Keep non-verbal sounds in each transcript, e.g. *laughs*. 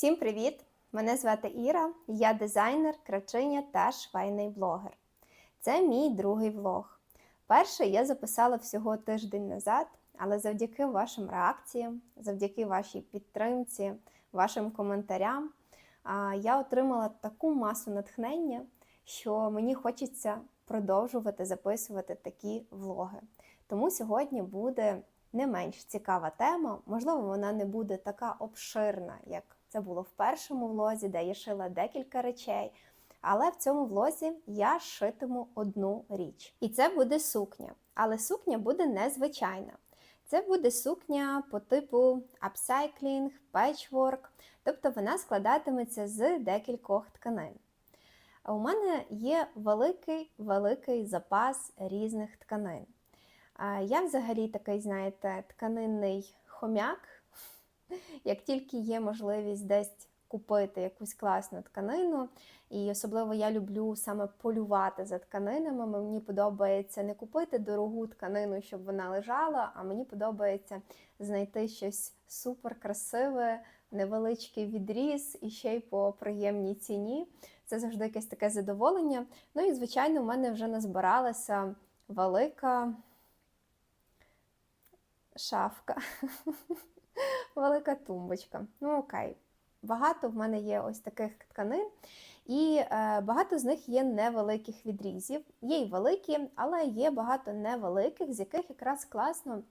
Всім привіт! Мене звати Іра, я дизайнер, кравчиня та швейний блогер. Це мій другий влог. Перший я записала всього тиждень назад, але завдяки вашим реакціям, завдяки вашій підтримці, вашим коментарям, я отримала таку масу натхнення, що мені хочеться продовжувати записувати такі влоги. Тому сьогодні буде не менш цікава тема. Можливо, вона не буде така обширна, як це було в першому влозі, де я шила декілька речей. Але в цьому влозі я шитиму одну річ. І це буде сукня. Але сукня буде незвичайна. Це буде сукня по типу апсайклінг, печворк, тобто вона складатиметься з декількох тканин. У мене є великий великий запас різних тканин. Я взагалі такий, знаєте, тканинний хомяк. Як тільки є можливість десь купити якусь класну тканину, і особливо я люблю саме полювати за тканинами. Мені подобається не купити дорогу тканину, щоб вона лежала, а мені подобається знайти щось супер красиве, невеличкий відріз і ще й по приємній ціні. Це завжди якесь таке задоволення. Ну і, звичайно, в мене вже назбиралася велика шафка, *laughs* велика тумбочка. Ну, окей. Багато в мене є ось таких тканин, і е, багато з них є невеликих відрізів. Є й великі, але є багато невеликих, з яких якраз класно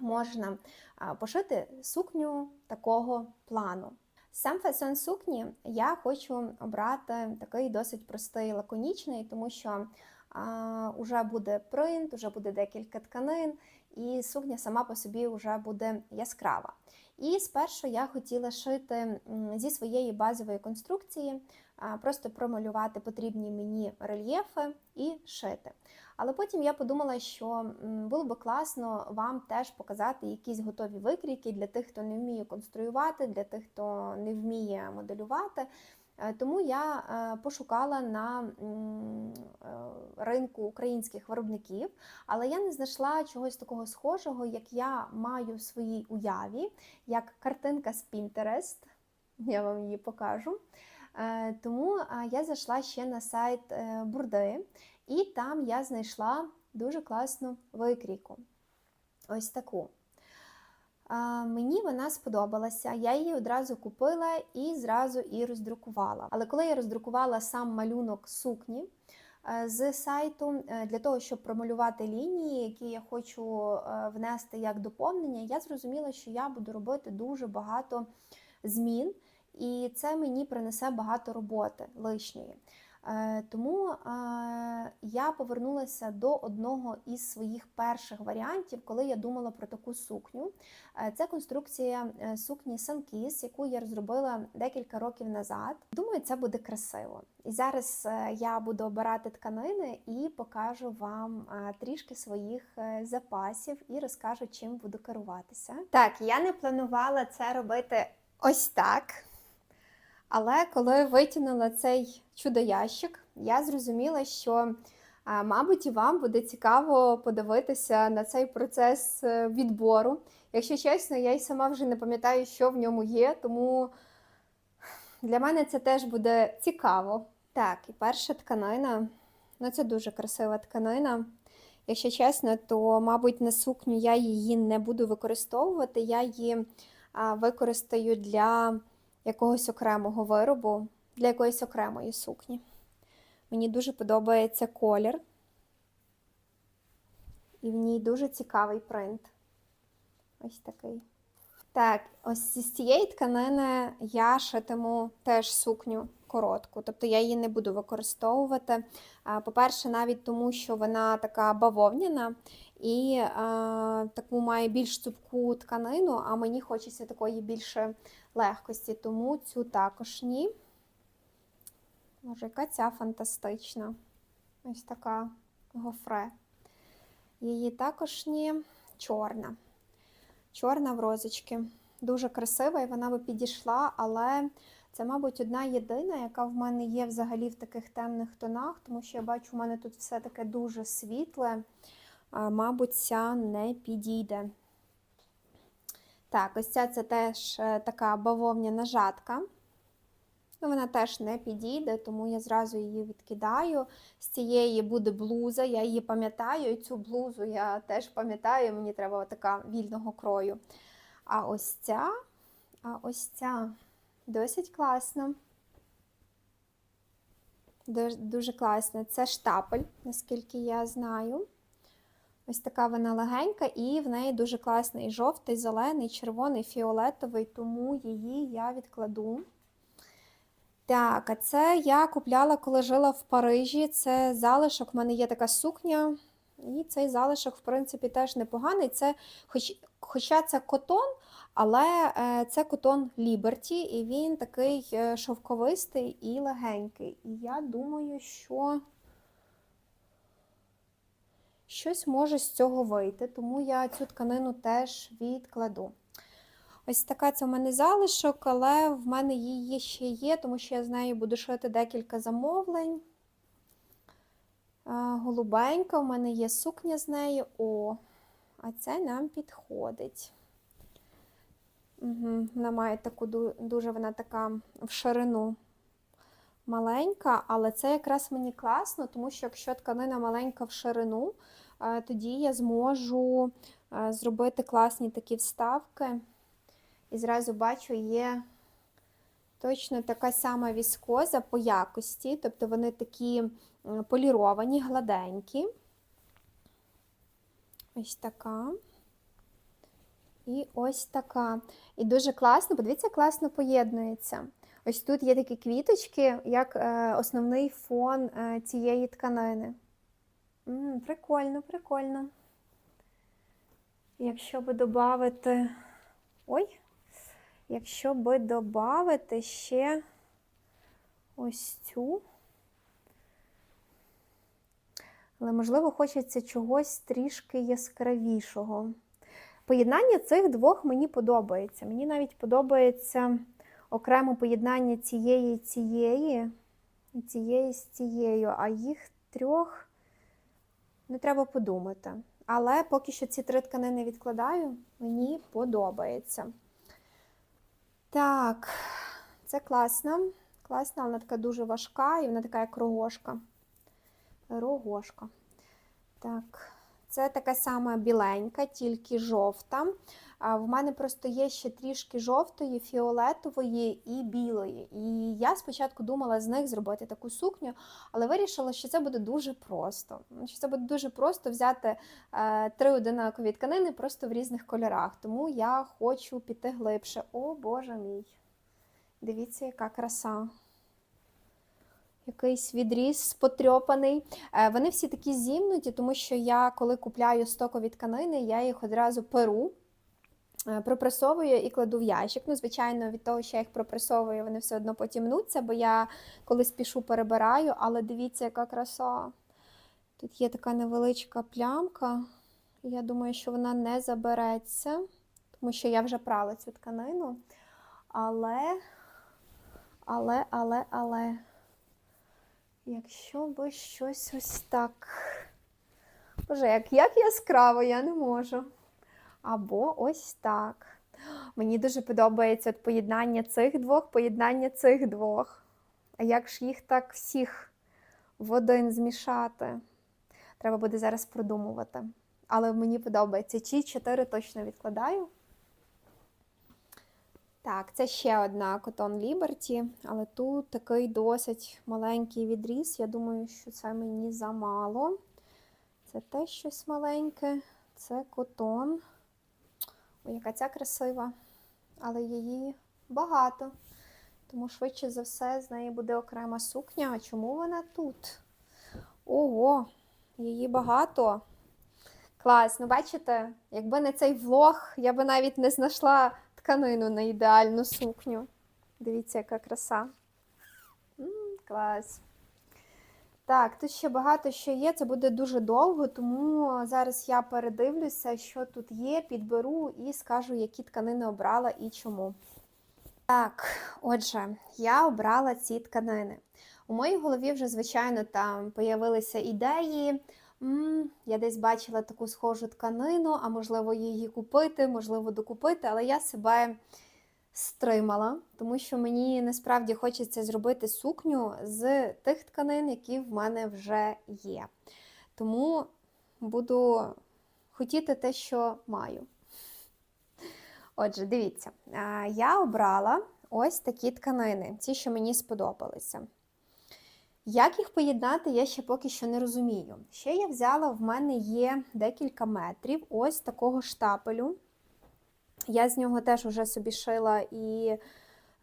можна е, пошити сукню такого плану. Сам фасон сукні я хочу обрати такий досить простий, лаконічний, тому що а, уже буде принт, вже буде декілька тканин, і сукня сама по собі вже буде яскрава. І спершу я хотіла шити зі своєї базової конструкції, просто промалювати потрібні мені рельєфи і шити. Але потім я подумала, що було би класно вам теж показати якісь готові викрійки для тих, хто не вміє конструювати, для тих, хто не вміє моделювати. Е, тому я е, пошукала на е, ринку українських виробників, але я не знайшла чогось такого схожого, як я маю в своїй уяві, як картинка з Pinterest. Я вам її покажу. Тому я зайшла ще на сайт Бурди, і там я знайшла дуже класну викрійку. Ось таку. Мені вона сподобалася, я її одразу купила і зразу і роздрукувала. Але коли я роздрукувала сам малюнок сукні е, з сайту е, для того, щоб промалювати лінії, які я хочу е, внести як доповнення, я зрозуміла, що я буду робити дуже багато змін, і це мені принесе багато роботи лишньої. Е, тому е, я повернулася до одного із своїх перших варіантів, коли я думала про таку сукню. Е, це конструкція сукні Санкіс, яку я розробила декілька років назад. Думаю, це буде красиво. І зараз я буду обирати тканини і покажу вам трішки своїх запасів і розкажу, чим буду керуватися. Так, я не планувала це робити ось так. Але коли витягнула цей чудо-ящик, я зрозуміла, що, мабуть, і вам буде цікаво подивитися на цей процес е, відбору. Якщо чесно, я й сама вже не пам'ятаю, що в ньому є, тому для мене це теж буде цікаво. Так, і перша тканина, ну це дуже красива тканина. Якщо чесно, то, мабуть, на сукню я її не буду використовувати, я її використаю для якогось окремого виробу для якоїсь окремої сукні. Мені дуже подобається колір, і в ній дуже цікавий принт. Ось такий. Так, ось з цієї тканини я шитиму теж сукню коротку, тобто я її не буду використовувати. По-перше, навіть тому, що вона така бавовняна і а, таку має більш цупку тканину, а мені хочеться такої більше легкості, тому цю також ні. Може, яка ця фантастична. Ось така гофре. Її також ні, чорна. Чорна в розочки. Дуже красива, і вона би підійшла, але це, мабуть, одна єдина, яка в мене є взагалі в таких темних тонах, тому що я бачу, у мене тут все таке дуже світле. Мабуть, ця не підійде. Так, ось ця це теж е, така бавовняна жатка. Ну, вона теж не підійде, тому я зразу її відкидаю. З цієї буде блуза, я її пам'ятаю, і цю блузу я теж пам'ятаю, мені треба така вільного крою. А ось ця, а ось ця досить класна. Дуже, дуже класна. Це штапель, наскільки я знаю. Ось така вона легенька, і в неї дуже класний жовтий, зелений, червоний, фіолетовий, тому її я відкладу. Так, а це я купляла, коли жила в Парижі. Це залишок, в мене є така сукня, і цей залишок, в принципі, теж непоганий. Це, хоч, Хоча це котон, але е, це котон Liberty, і він такий е, шовковистий і легенький. І я думаю, що щось може з цього вийти, тому я цю тканину теж відкладу. Ось така це в мене залишок, але в мене її ще є, тому що я з нею буду шити декілька замовлень. Голубенька, в мене є сукня з нею. О, а це нам підходить. Угу, Вона має таку дуже вона така в ширину маленька, але це якраз мені класно, тому що якщо тканина маленька в ширину, тоді я зможу зробити класні такі вставки. І зразу бачу, є точно така сама віскоза по якості, тобто вони такі поліровані, гладенькі. Ось така. І ось така. І дуже класно, подивіться, класно поєднується. Ось тут є такі квіточки, як е, основний фон е, цієї тканини. Прикольно, прикольно. Якщо би додати. Ой, якщо би додати ще ось цю. Але, можливо, хочеться чогось трішки яскравішого. Поєднання цих двох мені подобається. Мені навіть подобається окремо поєднання цієї цієї, і цієї з цією, а їх трьох не треба подумати. Але поки що ці три тканини відкладаю, мені подобається. Так, це класно. Класна, вона така дуже важка і вона така як рогошка. Рогошка. Так, це така сама біленька, тільки жовта. В мене просто є ще трішки жовтої, фіолетової і білої. І я спочатку думала з них зробити таку сукню, але вирішила, що це буде дуже просто. Що це буде дуже просто взяти е, три одинакові тканини просто в різних кольорах. Тому я хочу піти глибше. О, Боже мій! Дивіться, яка краса. Якийсь відріз потрьопаний. Е, вони всі такі зімнуті, тому що я, коли купляю стокові тканини, я їх одразу перу, е, пропресовую і кладу в ящик. Ну, звичайно, від того, що я їх пропресовую, вони все одно потім бо я коли спішу перебираю, але дивіться, яка краса. Тут є така невеличка плямка. Я думаю, що вона не забереться, тому що я вже прала цю тканину. Але, але, але, але. Якщо би щось ось так. Боже, як як яскраво, я не можу. Або ось так. Мені дуже подобається от поєднання цих двох, поєднання цих двох. А як ж їх так всіх в один змішати? Треба буде зараз продумувати. Але мені подобається. Ці чотири точно відкладаю. Так, це ще одна Cotton Liberty, але тут такий досить маленький відріз. Я думаю, що це мені замало. Це теж щось маленьке, це котон. Ой, яка ця красива, але її багато. Тому, швидше за все, з неї буде окрема сукня. А чому вона тут? Ого, її багато. Клас, ну бачите, якби не цей влог, я би навіть не знайшла тканину на ідеальну сукню. Дивіться, яка краса. М -м, клас. Так, тут ще багато що є, це буде дуже довго, тому зараз я передивлюся, що тут є, підберу і скажу, які тканини обрала і чому. Так, отже, я обрала ці тканини. У моїй голові вже, звичайно, там появилися ідеї. М, Я десь бачила таку схожу тканину, а можливо, її купити, можливо, докупити, але я себе стримала, тому що мені насправді хочеться зробити сукню з тих тканин, які в мене вже є. Тому буду хотіти те, що маю. Отже, дивіться, я обрала ось такі тканини, ті, що мені сподобалися. Як їх поєднати, я ще поки що не розумію. Ще я взяла, в мене є декілька метрів ось такого штапелю. Я з нього теж вже собі шила і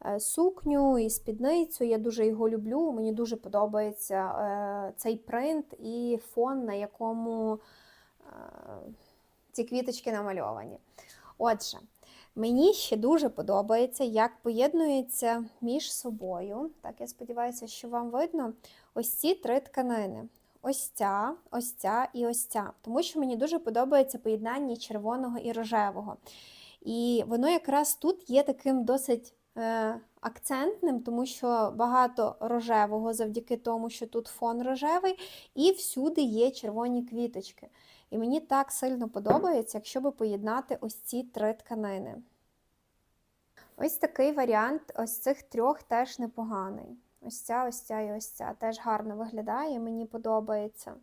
е, сукню, і спідницю. Я дуже його люблю. Мені дуже подобається е, цей принт і фон, на якому е, ці квіточки намальовані. Отже, мені ще дуже подобається, як поєднується між собою. Так, я сподіваюся, що вам видно ось ці три тканини. Ось ця, ось ця і ось ця. Тому що мені дуже подобається поєднання червоного і рожевого. І воно якраз тут є таким досить е, акцентним, тому що багато рожевого завдяки тому, що тут фон рожевий, і всюди є червоні квіточки. І мені так сильно подобається, якщо би поєднати ось ці три тканини. Ось такий варіант ось цих трьох теж непоганий. Ось ця, ось ця і ось ця теж гарно виглядає, мені подобається.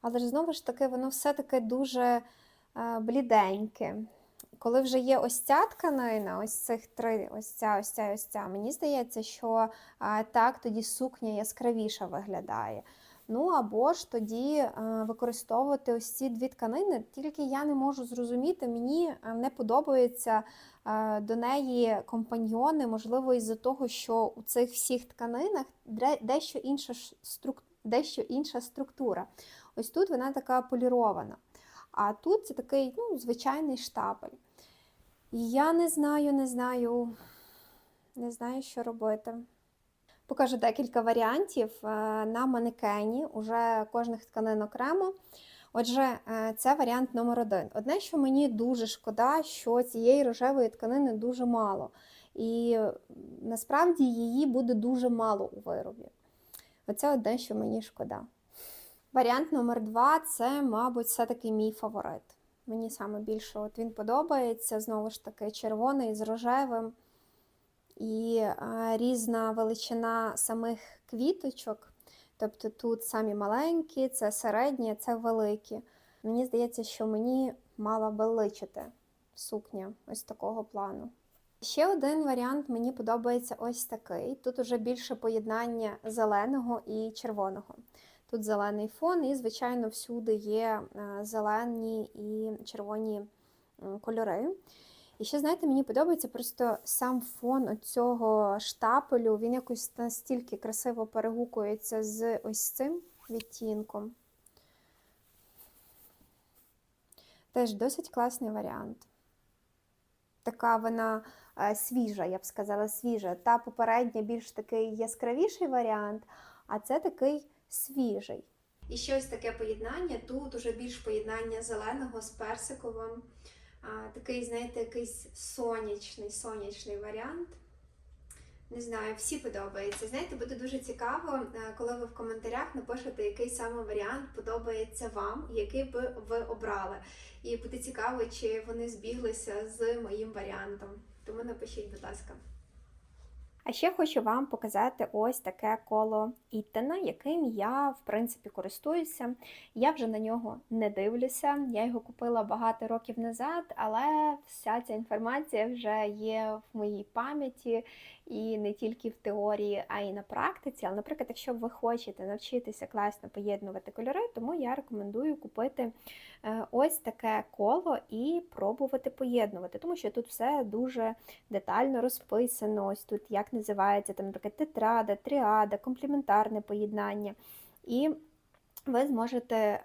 Але ж знову ж таки, воно все-таки дуже е, бліденьке. Коли вже є ось ця тканина, ось цих три, ось ця, ось ця, ось ця, мені здається, що е, так тоді сукня яскравіша виглядає. Ну або ж тоді е, використовувати ось ці дві тканини, тільки я не можу зрозуміти, мені е, не подобається е, до неї компаньйони, можливо, із-за того, що у цих всіх тканинах дещо інша, струк- дещо інша структура. Ось тут вона така полірована. А тут це такий ну, звичайний штапель. І я не знаю, не знаю, не знаю, що робити. Покажу декілька варіантів е, на манекені, уже кожних тканин окремо. Отже, е, це варіант номер один. Одне, що мені дуже шкода, що цієї рожевої тканини дуже мало. І насправді її буде дуже мало у виробі. Оце одне, що мені шкода. Варіант номер два це, мабуть, все-таки мій фаворит. Мені саме більше от він подобається. Знову ж таки, червоний з рожевим і різна величина самих квіточок. Тобто тут самі маленькі, це середні, це великі. Мені здається, що мені мала би личити сукня ось такого плану. Ще один варіант мені подобається ось такий. Тут уже більше поєднання зеленого і червоного. Тут зелений фон, і, звичайно, всюди є е, зелені і червоні кольори. І ще, знаєте, мені подобається просто сам фон цього штапелю, він якось настільки красиво перегукується з ось цим відтінком. Теж досить класний варіант. Така вона е, свіжа, я б сказала, свіжа. Та попередня більш такий яскравіший варіант, а це такий свіжий. І ще ось таке поєднання. Тут уже більш поєднання зеленого з персиковим. Такий, знаєте, якийсь сонячний, сонячний варіант. Не знаю, всі подобаються. Знаєте, буде дуже цікаво, е, коли ви в коментарях напишете, який саме варіант подобається вам, який би ви обрали. І буде цікаво, чи вони збіглися з моїм варіантом. Тому напишіть, будь ласка. А ще хочу вам показати ось таке коло Іттена, яким я, в принципі, користуюся. Я вже на нього не дивлюся. Я його купила багато років назад, але вся ця інформація вже є в моїй пам'яті і не тільки в теорії, а й на практиці. Але, наприклад, якщо ви хочете навчитися класно поєднувати кольори, тому я рекомендую купити ось таке коло і пробувати поєднувати, тому що тут все дуже детально розписано. Ось тут як називається там, наприклад, тетрада, тріада, комплементарне поєднання. І ви зможете е,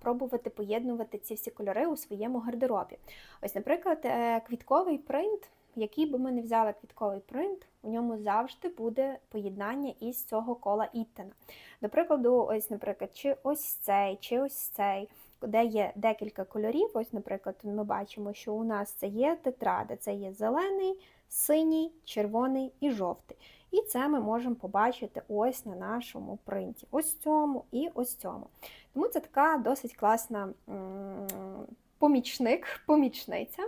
пробувати поєднувати ці всі кольори у своєму гардеробі. Ось, наприклад, е, квітковий принт, який би ми не взяли квітковий принт, у ньому завжди буде поєднання із цього кола Іттена. До прикладу, ось, наприклад, чи ось цей, чи ось цей, де є декілька кольорів. Ось, наприклад, ми бачимо, що у нас це є тетрада, це є зелений, синій, червоний і жовтий. І це ми можемо побачити ось на нашому принті. Ось цьому і ось цьому. Тому це така досить класна помічник, помічниця.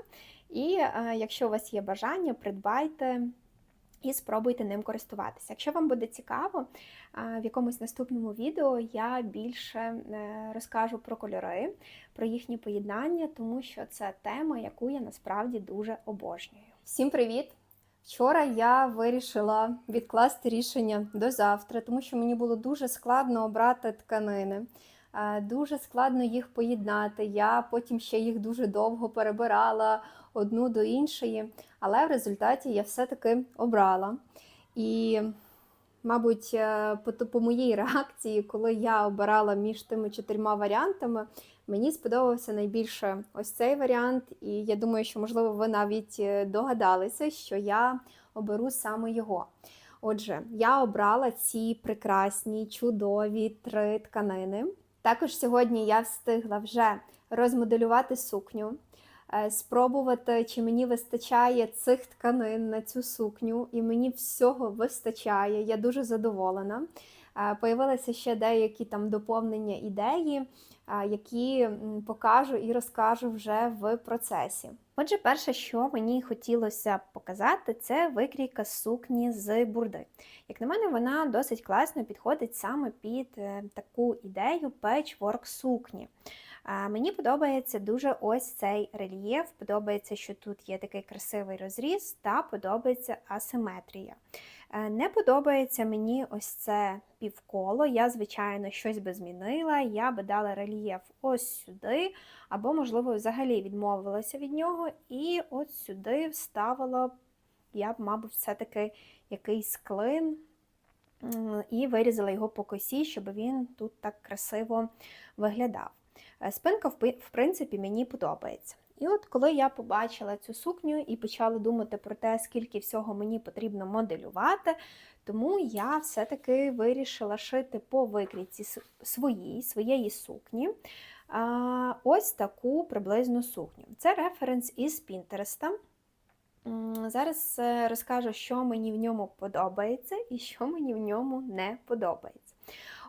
І е, якщо у вас є бажання, придбайте і спробуйте ним користуватися. Якщо вам буде цікаво, в якомусь наступному відео я більше е, розкажу про кольори, про їхні поєднання, тому що це тема, яку я насправді дуже обожнюю. Всім привіт! Вчора я вирішила відкласти рішення до завтра, тому що мені було дуже складно обрати тканини. Е, Дуже складно їх поєднати. Я потім ще їх дуже довго перебирала одну до іншої, але в результаті я все-таки обрала. І, мабуть, е, по, по моїй реакції, коли я обирала між тими чотирма варіантами, мені сподобався найбільше ось цей варіант, і я думаю, що, можливо, ви навіть е, догадалися, що я оберу саме його. Отже, я обрала ці прекрасні, чудові три тканини. Також сьогодні я встигла вже розмоделювати сукню, е, спробувати, чи мені вистачає цих тканин на цю сукню, і мені всього вистачає. Я дуже задоволена. Е, Появилися ще деякі там доповнення ідеї, які покажу і розкажу вже в процесі. Отже, перше, що мені хотілося показати, це викрійка сукні з бурди. Як на мене, вона досить класно підходить саме під е, таку ідею печворк сукні. Мені подобається дуже ось цей рельєф, подобається, що тут є такий красивий розріз, та подобається асиметрія. Е, Не подобається мені ось це півколо. Я, звичайно, щось би змінила. Я би дала рельєф ось сюди, або, можливо, взагалі відмовилася від нього, і от сюди вставила, я б, мабуть, все-таки якийсь клин і вирізала його по косі, щоб він тут так красиво виглядав. Е, Спинка, в принципі, мені подобається. І от коли я побачила цю сукню і почала думати про те, скільки всього мені потрібно моделювати, тому я все-таки вирішила шити по викрійці своїй, своєї сукні. Ось таку приблизну сукню. Це референс із Пінтереста. Зараз е, розкажу, що мені в ньому подобається і що мені в ньому не подобається.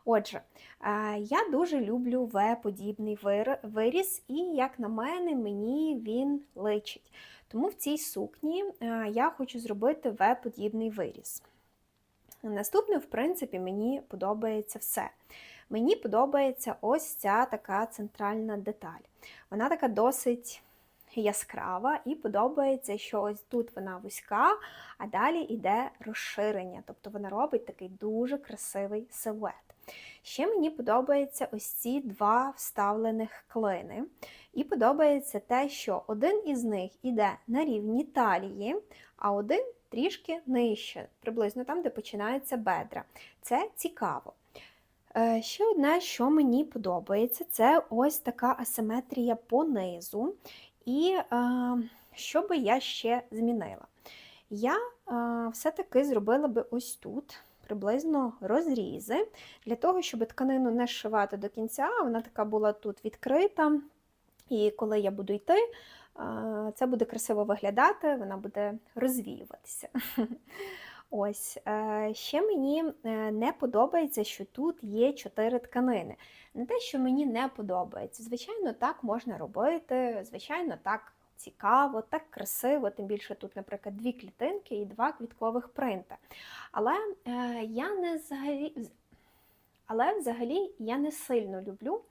Отже, е, я дуже люблю В-подібний виріс, і, як на мене, мені він личить. Тому в цій сукні е, я хочу зробити В-подібний виріс. Наступне, в принципі, мені подобається все. Мені подобається ось ця така центральна деталь. Вона така досить яскрава, і подобається, що ось тут вона вузька, а далі йде розширення. Тобто вона робить такий дуже красивий силует. Ще мені подобаються ось ці два вставлених клини. І подобається те, що один із них іде на рівні талії, а один трішки нижче, приблизно там, де починаються бедра. Це цікаво. Е, Ще одне, що мені подобається, це ось така асиметрія по низу. І е, що би я ще змінила? Я е, все-таки зробила би ось тут приблизно розрізи, для того, щоб тканину не зшивати до кінця, вона така була тут відкрита. І коли я буду йти, це буде красиво виглядати, вона буде розвіюватися. *laughs* Ось е, ще мені е, не подобається, що тут є чотири тканини. Не те, що мені не подобається. Звичайно, так можна робити, звичайно, так цікаво, так красиво, тим більше тут, наприклад, дві клітинки і два квіткових принта. Але е, я не взагалі, але взагалі я не сильно люблю,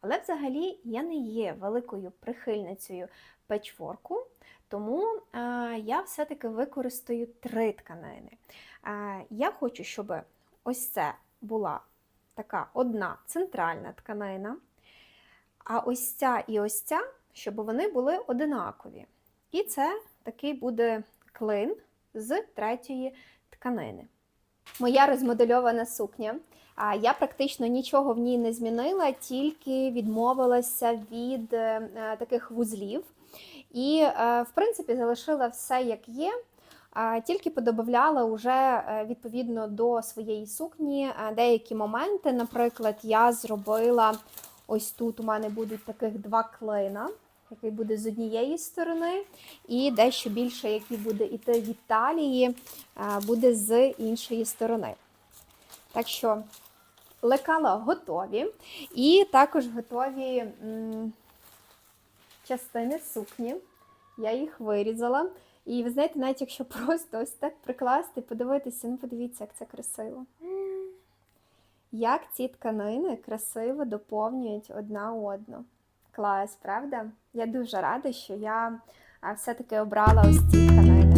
але взагалі я не є великою прихильницею печворку. Тому е, я все-таки використаю три тканини. Е, я хочу, щоб ось це була така одна центральна тканина, а ось ця і ось ця, щоб вони були одинакові. І це такий буде клин з третьої тканини. Моя розмодельована сукня. Я практично нічого в ній не змінила, тільки відмовилася від е, таких вузлів. І, е, в принципі, залишила все як є, тільки подобавляла уже е, відповідно до своєї сукні деякі моменти. Наприклад, я зробила ось тут у мене будуть таких два клина, який буде з однієї сторони, і дещо більше, який буде йти від талії, е, буде з іншої сторони. Так що лекала готові, і також готові м, частини сукні. Я їх вирізала. І ви знаєте, навіть якщо просто ось так прикласти, подивитися, ну подивіться, як це красиво. Як ці тканини красиво доповнюють одна одну. Клас, правда? Я дуже рада, що я все-таки обрала ось ці тканини.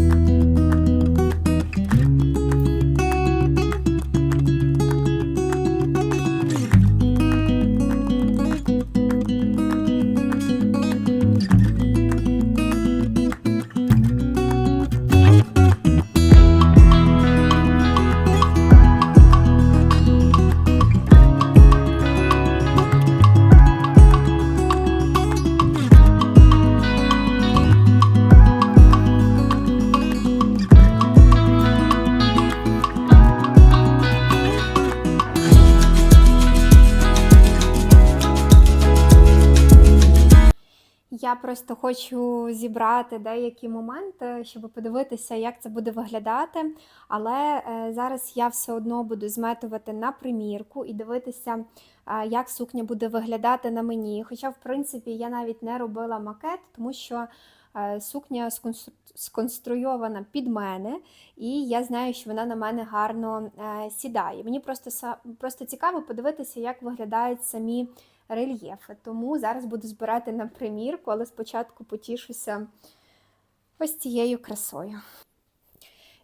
Просто хочу зібрати деякі моменти, щоб подивитися, як це буде виглядати. Але е, зараз я все одно буду зметувати на примірку і дивитися, е, як сукня буде виглядати на мені. Хоча, в принципі, я навіть не робила макет, тому що е, сукня сконструйована під мене, і я знаю, що вона на мене гарно сідає. Мені просто, просто цікаво подивитися, як виглядають самі рельєфи. Тому зараз буду збирати на примірку, але спочатку потішуся ось цією красою.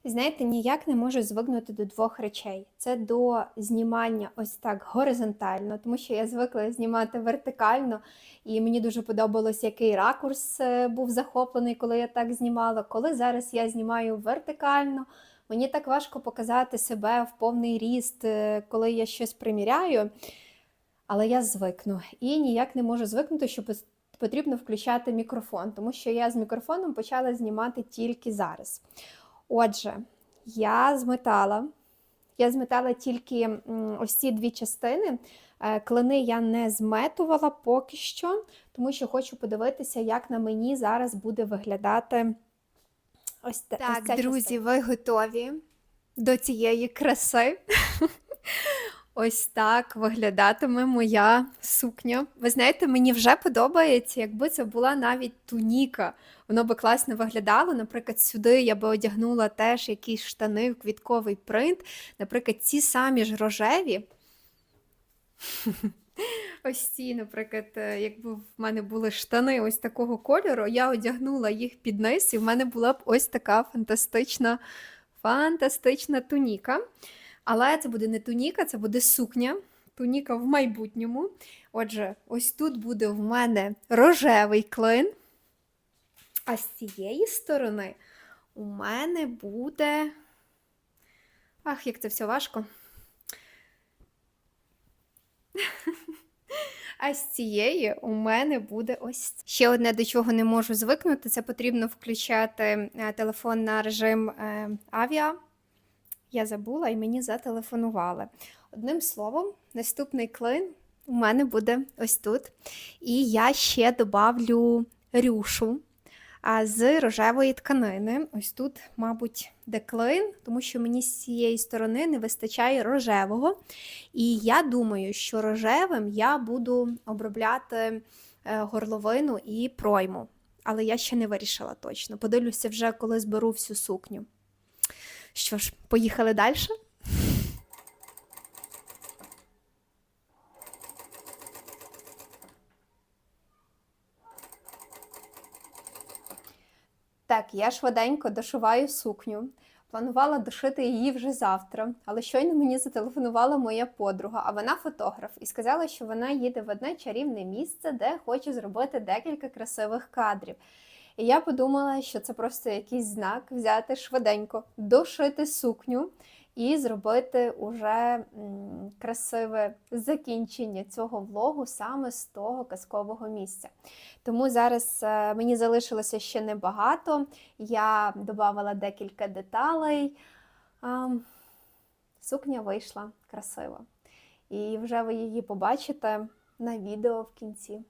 Знаєте, ніяк не можу звикнути до двох речей: це до знімання ось так горизонтально, тому що я звикла знімати вертикально, і мені дуже подобалось, який ракурс е, був захоплений, коли я так знімала. Коли зараз я знімаю вертикально, мені так важко показати себе в повний ріст, е, коли я щось приміряю але я звикну. І ніяк не можу звикнути, що потрібно включати мікрофон, тому що я з мікрофоном почала знімати тільки зараз. Отже, я зметала. Я зметала тільки ось ці дві частини. Е, Клини я не зметувала поки що, тому що хочу подивитися, як на мені зараз буде виглядати ось, те- ось ця друзі, частина. ви готові до цієї краси? Ось так виглядатиме моя сукня. Ви знаєте, мені вже подобається, якби це була навіть туніка. Воно би класно виглядало. Наприклад, сюди я би одягнула теж якісь штани, квітковий принт. Наприклад, ці самі ж рожеві. *laughs* Ось ці, наприклад, е, якби в мене були штани ось такого кольору, я одягнула їх під низ, і в мене була б ось така фантастична, фантастична туніка. Але це буде не туніка, це буде сукня. Туніка в майбутньому. Отже, ось тут буде в мене рожевий клин. А з цієї сторони у мене буде. Ах, як це все важко. А з цієї у мене буде ось ще одне, до чого не можу звикнути. Це потрібно включати е, телефон на режим е, авіа. Я забула і мені зателефонували. Одним словом, наступний клин у мене буде ось тут. І я ще добавлю рюшу з рожевої тканини. Ось тут, мабуть, де клин, тому що мені з цієї сторони не вистачає рожевого. І я думаю, що рожевим я буду обробляти е, горловину і пройму. Але я ще не вирішила точно. Подивлюся вже, коли зберу всю сукню. Що ж, поїхали далі? Так, я швиденько дошиваю сукню. Планувала дошити її вже завтра, але щойно мені зателефонувала моя подруга, а вона фотограф, і сказала, що вона їде в одне чарівне місце, де хоче зробити декілька красивих кадрів. І я подумала, що це просто якийсь знак взяти швиденько, дошити сукню і зробити уже красиве закінчення цього влогу саме з того казкового місця. Тому зараз е, мені залишилося ще небагато. Я додавала декілька деталей. Сукня вийшла красива. І вже ви її побачите на відео в кінці.